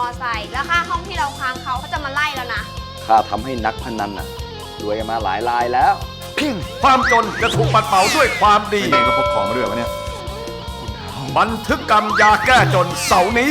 มอไซค์แล้วค่าห้องที่เราค้างเขาเขาจะมาไล่แล้วนะ ข้าทำให้นักพนันน่ะรวยกันมาหลายรายแล้ว พิงความจนจะถูกปัดเป่าด้วยความดีเองก็พกของมาด้วยวะเนี่ย บันทึกกรรมยาแก้จนเสาร์นี้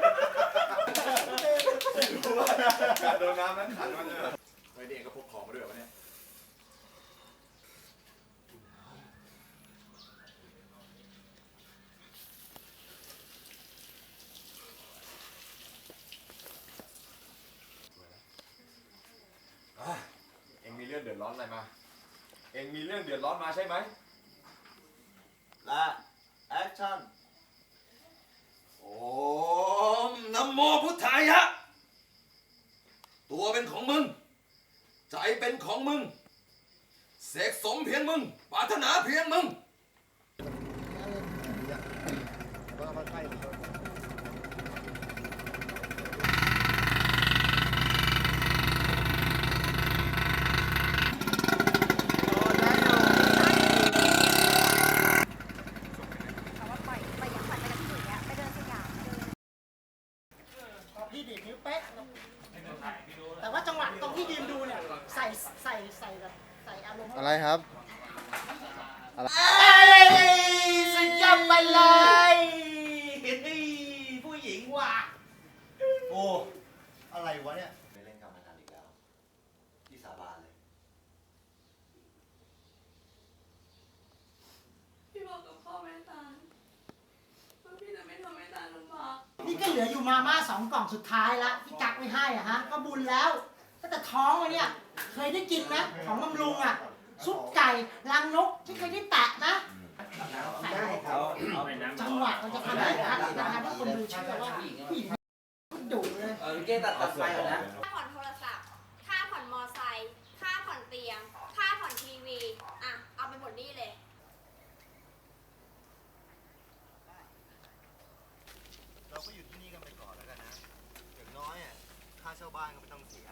โดนน้ำนั้นขันมาเลยไว้เด็กก็พกของมาด้วยวะเนี่ยเอ็งมีเรื่องเดือดร้อนอะไรมา เอ็งมีเรื่องเดือดร้อนมาใช่ไหม และแอคชั่น โอมนะโมพุทธายะ ตัวเป็นของมึง ใจเป็นของมึง เสกสมเพียงมึง ปรารถนาเพียงมึงพี่ดีดนิ้วเป๊ะแต่ว่าจังหวะตรงที่ยืนดูเนี่ย ใส่ใส่ใส่แบบใส่อารมณ์อะไรครับเอ้ยสุดยอดไปเลยผู้หญิงว่ะโอ้อะไรวะเนี่ยไม่เล่นการพนันอีกแล้วที่สาบานเลยพี่บอกกับพ่อไม่ตายว่าพี่จะไม่ทำให้ตายลำบากนี่ก็เหลืออยู่มาม่าสองกล่องสุดท้ายละที่กักไว้ให้อะฮะ ก็บุญแล้ว ตั้งแต่ท้องมาเนี่ย เคยได้กินไหมของบำรุงอะซุปไก่รังนกที่เคยได้แตะนะจังหวะมันจะทำให้ทันจะทำให้คนดูเชื่อว่าผู้หญิงดุเลยค่าผ่อนโทรศัพท์ ค่าผ่อนมอไซค์ ค่าผ่อนเตียง ค่าผ่อนทีวี อะ เอาไปหมดนี่เลย เราก็อยู่ที่นี่กันไปก่อนแล้วกันนะ อย่างน้อยอะค่าเช่าบ้านก็ไม่ต้องเสีย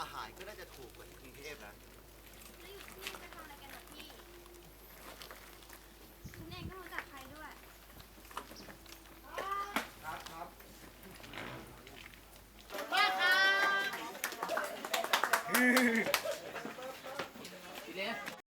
อาหารก็น่าจะถูกกว่าที่กรุงเทพนะ